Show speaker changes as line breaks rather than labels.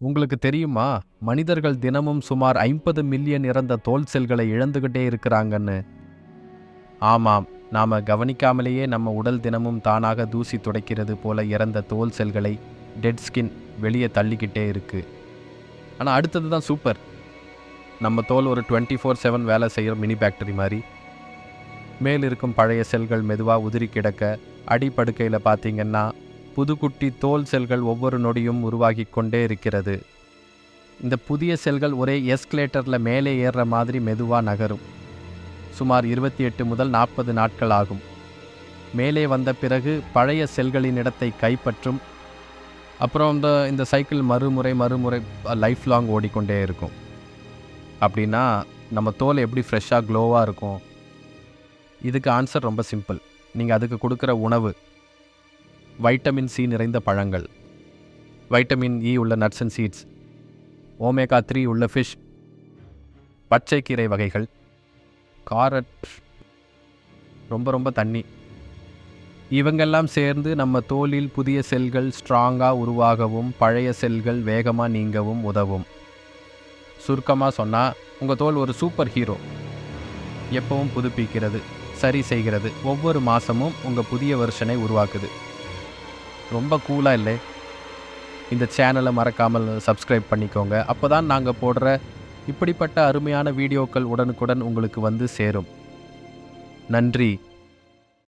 உங்களுக்கு தெரியுமா? மனிதர்கள் தினமும் சுமார் ஐம்பது மில்லியன் இறந்த தோல் செல்களை இழந்துகிட்டே இருக்கிறாங்கன்னு. ஆமாம் நாம் கவனிக்காமலேயே நம்ம உடல் தினமும் தானாக தூசி துடைக்கிறது போல இறந்த தோல் செல்களை டெட் ஸ்கின் வெளியே தள்ளிக்கிட்டே இருக்கு. ஆனால் அடுத்தது தான் சூப்பர். நம்ம தோல் ஒரு டுவெண்ட்டி ஃபோர் செவன் வேலை செய்கிற மினி ஃபேக்டரி மாதிரி. மேல் இருக்கும் பழைய செல்கள் மெதுவாக உதிரி கிடக்க அடிப்படுக்கையில் பார்த்தீங்கன்னா புதுக்குட்டி தோல் செல்கள் ஒவ்வொரு நொடியும் உருவாகி கொண்டே இருக்கிறது. இந்த புதிய செல்கள் ஒரே எஸ்கலேட்டரில் மேலே ஏறுற மாதிரி மெதுவாக நகரும். சுமார் இருபத்தி எட்டு முதல் நாற்பது நாட்கள் ஆகும். மேலே வந்த பிறகு பழைய செல்களின் இடத்தை கைப்பற்றும். அப்புறம் இந்த இந்த சைக்கிள் மறுமுறை மறுமுறை லைஃப் லாங் ஓடிக்கொண்டே இருக்கும். அப்படின்னா நம்ம தோல் எப்படி ஃப்ரெஷ்ஷாக க்ளோவாக இருக்கும்? இதுக்கு ஆன்சர் ரொம்ப சிம்பிள் நீங்கள் அதுக்கு கொடுக்குற உணவு வைட்டமின் சி நிறைந்த பழங்கள். வைட்டமின் இ உள்ள nuts and seeds. Omega three உள்ள ஃபிஷ். பச்சைக்கீரை வகைகள். காரட். ரொம்ப ரொம்ப தண்ணி. இவங்கெல்லாம் சேர்ந்து நம்ம தோலில் புதிய செல்கள் ஸ்ட்ராங்காக உருவாகவும் பழைய செல்கள் வேகமாக நீங்கவும் உதவும். சுருக்கமாக சொன்னால் உங்கள் தோல் ஒரு சூப்பர் ஹீரோ. எப்பவும் புதுப்பிக்கிறது சரி செய்கிறது. ஒவ்வொரு மாதமும் உங்கள் புதிய வெர்ஷனை உருவாக்குது. ரொம்ப கூலாக இல்லை. இந்த சேனலை மறக்காமல் சப்ஸ்கிரைப் பண்ணிக்கோங்க. அப்போ தான் நாங்கள் போடுற இப்படிப்பட்ட அருமையான வீடியோக்கள் உடனுக்குடன் உங்களுக்கு வந்து சேரும். நன்றி.